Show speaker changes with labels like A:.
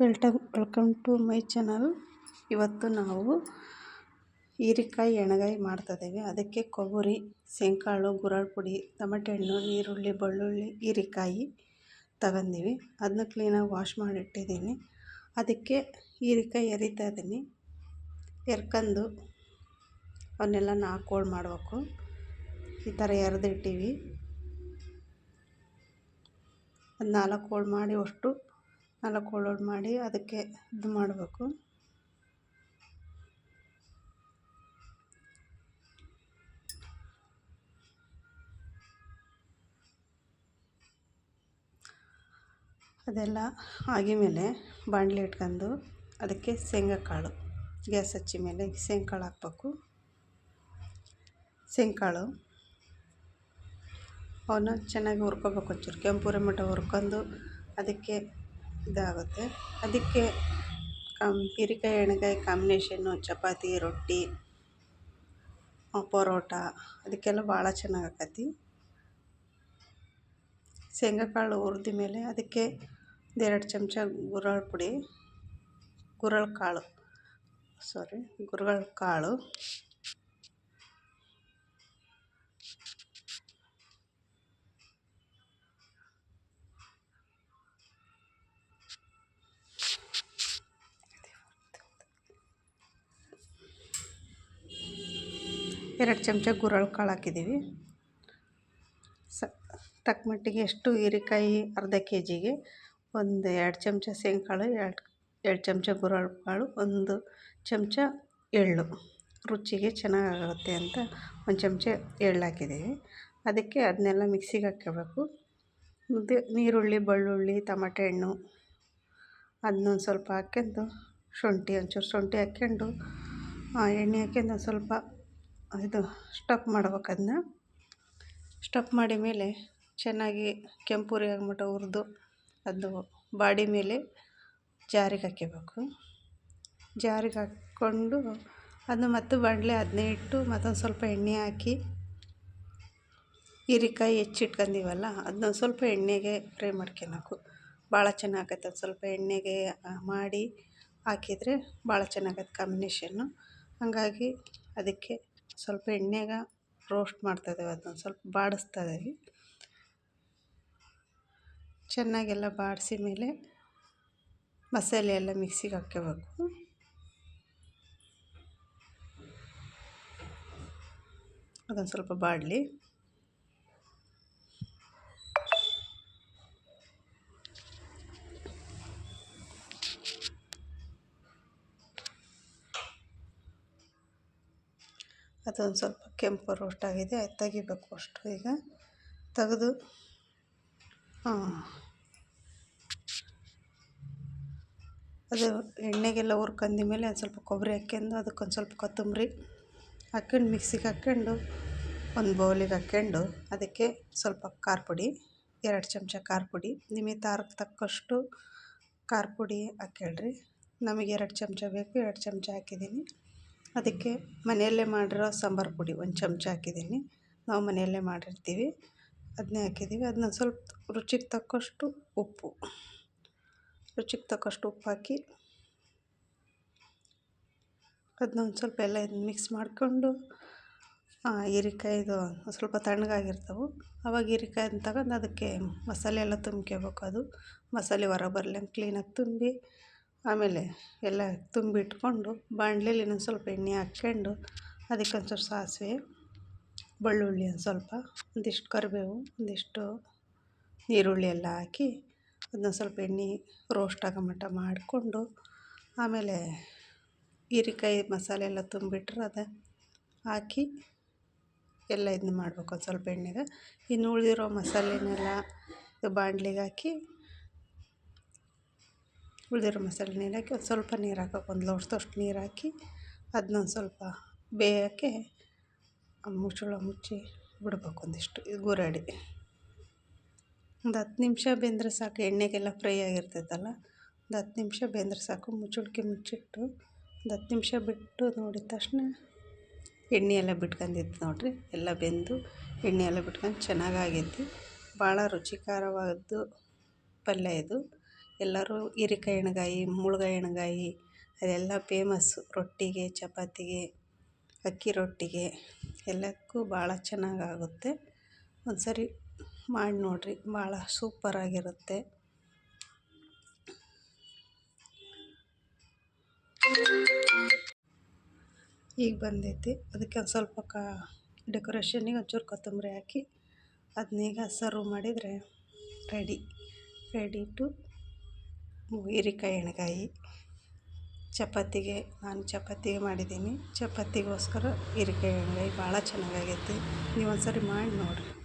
A: Welcome welcome to my channel ಇವತ್ತು ನಾವು ಹೀರೆಕಾಯಿ ಎಣ್ಗಾಯಿ ಮಾಡ್ತಾಯಿದ್ದೇವೆ ಅದಕ್ಕೆ ಕೊಬ್ಬರಿ ಸೆಂಕಾಳು ಗುರಾಳ್ ಪುಡಿ ಟಮಟೆ ಹಣ್ಣು ಈರುಳ್ಳಿ, ಬೆಳ್ಳುಳ್ಳಿ, ಹೀರೆಕಾಯಿ ತಗೊಂಡೀವಿ. ಅದನ್ನ ಕ್ಲೀನಾಗಿ ವಾಶ್ ಮಾಡಿಟ್ಟಿದ್ದೀನಿ. ಅದಕ್ಕೆ ಹೀರೆಕಾಯಿ ಎರಿತಾ ಇದ್ದೀನಿ. ಎರ್ಕಂದು ಅವನ್ನೆಲ್ಲ ನಾಲ್ಕು ಹೋಳು ಮಾಡಬೇಕು. ಈ ಥರ ಎರೆದಿಟ್ಟೀವಿ. ಅದು ನಾಲ್ಕು ಹೋಳು ಮಾಡಿ ಅಷ್ಟು ನಾಲ್ಕು ಹೋಳು ಮಾಡಿ ಅದಕ್ಕೆ ಇದು ಮಾಡಬೇಕು. ಅದೆಲ್ಲ ಆಗಿಮೇಲೆ ಬಾಣಲಿ ಇಟ್ಕೊಂಡು ಅದಕ್ಕೆ ಶೇಂಗಾ ಕಾಳು, ಗ್ಯಾಸ್ ಹಚ್ಚಿ ಮೇಲೆ ಶೇಂಗಾ ಕಾಳು ಹಾಕ್ಬೇಕು. ಶೇಂಗಾ ಕಾಳು ಅವನ್ನ ಚೆನ್ನಾಗಿ ಹುರ್ಕೊಬೇಕು ಒಂಚೂರು ಕೆಂಪು ಮಟ್ಟ ಹುರ್ಕೊಂಡು ಅದಕ್ಕೆ ಇದಾಗುತ್ತೆ. ಅದಕ್ಕೆ ಕಮ್, ಹೀರೆಕಾಯಿ, ಎಣ್ಗಾಯಿ ಕಾಂಬಿನೇಷನ್ನು ಚಪಾತಿ, ರೊಟ್ಟಿ ಪರೋಟ, ಅದಕ್ಕೆಲ್ಲ ಭಾಳ ಚೆನ್ನಾಗಿ ಆಕತಿ ಶೇಂಗಾ ಕಾಳು ಹುರ್ದ ಮೇಲೆ ಅದಕ್ಕೆ ಎರಡು ಚಮಚ ಗುರಳ್ ಪುಡಿ, ಗುರಳ್ ಕಾಳು ಸಾರಿ ಗುರಳ್ ಕಾಳು. ಎರಡು ಚಮಚ ಗುರಳ್ ಕಾಳು ಹಾಕಿದ್ದೀವಿ. ಸ ತಕ್ಕ ಮಟ್ಟಿಗೆ ಎಷ್ಟು ಹೀರೆಕಾಯಿ ಅರ್ಧ ಕೆ ಜಿಗೆ ಒಂದು ಎರಡು ಚಮಚ ಶೇಂಗಾಳು ಎರಡು ಎರಡು ಚಮಚ ಗುರಳ್ ಕಾಳು, ಒಂದು ಚಮಚ ಎಳ್ಳು. ರುಚಿಗೆ ಚೆನ್ನಾಗಾಗುತ್ತೆ ಅಂತ ಒಂದು ಚಮಚ ಎಳ್ಳು ಹಾಕಿದ್ದೀವಿ. ಅದಕ್ಕೆ ಅದನ್ನೆಲ್ಲ ಮಿಕ್ಸಿಗೆ ಹಾಕ್ಕೋಬೇಕು. ಮತ್ತು ನೀರುಳ್ಳಿ, ಬೆಳ್ಳುಳ್ಳಿ, ಟಮಟೆ ಹಣ್ಣು ಅದನ್ನೊಂದು ಸ್ವಲ್ಪ ಹಾಕ್ಕೊಂಡು ಶುಂಠಿ ಒಂಚೂರು ಶುಂಠಿ ಹಾಕ್ಕೊಂಡು ಎಣ್ಣೆ ಹಾಕ್ಕೊಂಡು ಒಂದು ಸ್ವಲ್ಪ ಇದು ಸ್ಟಪ್ ಮಾಡ್ಬೇಕು ಅದನ್ನ. ಸ್ಟಪ್ ಮಾಡಿ ಮೇಲೆ ಚೆನ್ನಾಗಿ ಕೆಂಪುರಿ ಆಗ್ಬಿಟ್ಟು ಹುರಿದು ಅದು ಬಾಡಿ ಮೇಲೆ ಜಾರಿಗೆ ಹಾಕ್ಕೋಬೇಕು ಜಾರಿಗೆ ಹಾಕ್ಕೊಂಡು ಅದನ್ನ ಮತ್ತು ಬಾಣಲೆ ಅದನ್ನೇ ಇಟ್ಟು ಮತ್ತೊಂದು ಸ್ವಲ್ಪ ಎಣ್ಣೆ ಹಾಕಿ ಹೀರಿಕಾಯಿ ಹೆಚ್ಚಿಟ್ಕಂದೀವಲ್ಲ ಅದನ್ನ ಸ್ವಲ್ಪ ಎಣ್ಣೆಗೆ ಫ್ರೈ ಮಾಡ್ಕೊಳಕು ಭಾಳ ಚೆನ್ನಾಗತ್ತೆ ಅದು ಸ್ವಲ್ಪ ಎಣ್ಣೆಗೆ ಮಾಡಿ ಹಾಕಿದರೆ ಭಾಳ ಚೆನ್ನಾಗತ್ತೆ ಕಾಂಬಿನೇಷನ್ನು. ಹಾಗಾಗಿ ಅದಕ್ಕೆ ಸ್ವಲ್ಪ ಎಣ್ಣೆಗ ರೋಸ್ಟ್ ಮಾಡ್ತಾ ಇದ್ದೇವೆ ಅದನ್ನ ಸ್ವಲ್ಪ ಬಾಡಿಸ್ತಾ ಇದ್ದೀವಿ ಚೆನ್ನಾಗೆಲ್ಲ ಬಾಡಿಸಿ ಮೇಲೆ ಮಸಾಲೆ ಎಲ್ಲ ಮಿಕ್ಸಿಗೆ ಹಾಕ್ಕೋಬೇಕು. ಅದೊಂದು ಸ್ವಲ್ಪ ಬಾಡಲಿ. ಅದೊಂದು ಸ್ವಲ್ಪ ಕೆಂಪು ರೋಸ್ಟ್ ಆಗಿದೆ ಅದು ತೆಗಿಬೇಕು ಅಷ್ಟು ಈಗ. ತೆಗೆದು ಅದು ಎಣ್ಣೆಗೆಲ್ಲ ಹುರ್ಕಂದ ಮೇಲೆ ಒಂದು ಸ್ವಲ್ಪ ಕೊಬ್ಬರಿ ಹಾಕ್ಯಂಡು, ಅದಕ್ಕೊಂದು ಸ್ವಲ್ಪ ಕೊತ್ತಂಬರಿ ಹಾಕ್ಕೊಂಡು ಮಿಕ್ಸಿಗೆ ಹಾಕ್ಕೊಂಡು ಒಂದು ಬೌಲಿಗೆ ಹಾಕ್ಕೊಂಡು ಅದಕ್ಕೆ ಸ್ವಲ್ಪ ಖಾರ ಪುಡಿ, ಎರಡು ಚಮಚ ಖಾರ ಪುಡಿ, ನಿಮಗೆ ತಾರಕ್ಕೆ ತಕ್ಕಷ್ಟು ಖಾರ ಪುಡಿ ಹಾಕ್ಕೊಳ್ರಿ ನಮಗೆ ಎರಡು ಚಮಚ ಬೇಕು, ಎರಡು ಚಮಚ ಹಾಕಿದ್ದೀನಿ. ಅದಕ್ಕೆ ಮನೆಯಲ್ಲೇ ಮಾಡಿರೋ ಸಾಂಬಾರು ಪುಡಿ ಒಂದು ಚಮಚ ಹಾಕಿದ್ದೀನಿ. ನಾವು ಮನೆಯಲ್ಲೇ ಮಾಡಿರ್ತೀವಿ. ಅದನ್ನೇ ಹಾಕಿದ್ದೀವಿ. ಅದನ್ನ ಸ್ವಲ್ಪ ರುಚಿಗೆ ತಕ್ಕಷ್ಟು ಉಪ್ಪು. ರುಚಿಗೆ ತಕ್ಕಷ್ಟು ಉಪ್ಪು ಹಾಕಿ ಅದನ್ನ ಒಂದು ಸ್ವಲ್ಪ ಎಲ್ಲ ಮಿಕ್ಸ್ ಮಾಡಿಕೊಂಡು ಹೀರೆಕಾಯ್ದು ಸ್ವಲ್ಪ ತಣ್ಣಗಾಗಿರ್ತವೆ. ಅವಾಗ ಅಂತ ತಗೊಂಡು ಅದಕ್ಕೆ ಮಸಾಲೆ ಎಲ್ಲ ತುಂಬ್ಕೋಬೇಕು ಅದು. ಮಸಾಲೆ ಹೊರ ಬರ್ಲಂಗೆ ಕ್ಲೀನಾಗಿ ತುಂಬಿ ಆಮೇಲೆ ಎಲ್ಲ ತುಂಬಿಟ್ಕೊಂಡು ಬಾಣಲೆಲಿ ಇನ್ನೊಂದು ಸ್ವಲ್ಪ ಎಣ್ಣೆ ಹಾಕ್ಕೊಂಡು ಅದಕ್ಕೆ ಒಂಚೂರು ಸಾಸಿವೆ, ಬೆಳ್ಳುಳ್ಳಿ ಒಂದು ಸ್ವಲ್ಪ, ಒಂದಿಷ್ಟು ಕರಿಬೇವು, ಒಂದಿಷ್ಟು ಈರುಳ್ಳಿ ಎಲ್ಲ ಹಾಕಿ ಅದನ್ನ ಸ್ವಲ್ಪ ಎಣ್ಣೆ ರೋಸ್ಟ್ ಆಗೋ ಮಟ್ಟ ಮಾಡಿಕೊಂಡು ಆಮೇಲೆ ಹೀರೆಕಾಯಿ ಮಸಾಲೆ ಎಲ್ಲ ತುಂಬಿಟ್ರೆ ಅದು ಹಾಕಿ ಎಲ್ಲ ಇದನ್ನ ಮಾಡಬೇಕು ಒಂದು ಸ್ವಲ್ಪ ಎಣ್ಣೆಗೆ. ಇನ್ನು ಉಳಿದಿರೋ ಮಸಾಲೆನೆಲ್ಲ ಬಾಣ್ಲಿಗೆ ಹಾಕಿ ಉಳಿದಿರೋ ಮಸಾಲೆ ನೀರು ಹಾಕಿ ಒಂದು ಸ್ವಲ್ಪ ನೀರು ಹಾಕೋಕೆ ಒಂದು ಲೋಟದಷ್ಟು ನೀರು ಹಾಕಿ ಅದನ್ನೊಂದು ಸ್ವಲ್ಪ ಬೇಯೋಕ್ಕೆ ಮುಚ್ಚಳ ಮುಚ್ಚಿ ಬಿಡ್ಬೇಕು ಒಂದಿಷ್ಟು. ಇದು ಗುರಾಡಿ. ಒಂದು ಹತ್ತು ನಿಮಿಷ ಬೆಂದರೆ ಸಾಕು, ಎಣ್ಣೆಗೆಲ್ಲ ಫ್ರೈ ಆಗಿರ್ತೈತಲ್ಲ. ಒಂದು ಹತ್ತು ನಿಮಿಷ ಬೆಂದರೆ ಸಾಕು, ಮುಚ್ಚಳಿಕೆ ಮುಚ್ಚಿಟ್ಟು ಒಂದು ಹತ್ತು ನಿಮಿಷ ಬಿಟ್ಟು ನೋಡಿದ ತಕ್ಷಣ ಎಣ್ಣೆ ಎಲ್ಲ ಬಿಟ್ಕೊಂಡಿತ್ತು ನೋಡಿರಿ, ಎಲ್ಲ ಬೆಂದು ಎಣ್ಣೆ ಎಲ್ಲ ಬಿಟ್ಕೊಂಡು ಚೆನ್ನಾಗಾಗೈತಿ. ಭಾಳ ರುಚಿಕರವಾದ್ದು ಪಲ್ಯ ಇದು. ಎಲ್ಲರೂ ಹೀರೆಕಾಯಿ ಎಣ್ಗಾಯಿ ಮುಳ್ಗಾಯಿ ಎಣ್ಗಾಯಿ ಅದೆಲ್ಲ ಪೇಮಸ್ಸು ರೊಟ್ಟಿಗೆ, ಚಪಾತಿಗೆ, ಅಕ್ಕಿ ರೊಟ್ಟಿಗೆ ಎಲ್ಲಕ್ಕೂ ಭಾಳ ಚೆನ್ನಾಗಾಗುತ್ತೆ. ಒಂದು ಸರಿ ಮಾಡಿ ನೋಡಿರಿ, ಭಾಳ ಸೂಪರಾಗಿರುತ್ತೆ ಈಗ ಬಂದೈತಿ. ಅದಕ್ಕೆ ಒಂದು ಸ್ವಲ್ಪ ಕಾ ಡೆಕೋರೇಷನಿಗೆ ಒಂಚೂರು ಕೊತ್ತಂಬರಿ ಹಾಕಿ ಅದನ್ನೀಗ ಸರ್ವ್ ಮಾಡಿದರೆ ರೆಡಿ ರೆಡಿ ಟು ಹೀರಿಕಾಯಿ ಎಣ್ಗಾಯಿ. ಚಪಾತಿಗೆ, ನಾನು ಚಪಾತಿಗೆ ಮಾಡಿದ್ದೀನಿ. ಚಪಾತಿಗೋಸ್ಕರ ಹೀರೆಕಾಯಿ ಎಣ್ಗಾಯಿ ಭಾಳ ಚೆನ್ನಾಗಾಗೈತಿ. ನೀವು ಒಂದು ಸರಿ ಮಾಡಿ ನೋಡಿರಿ.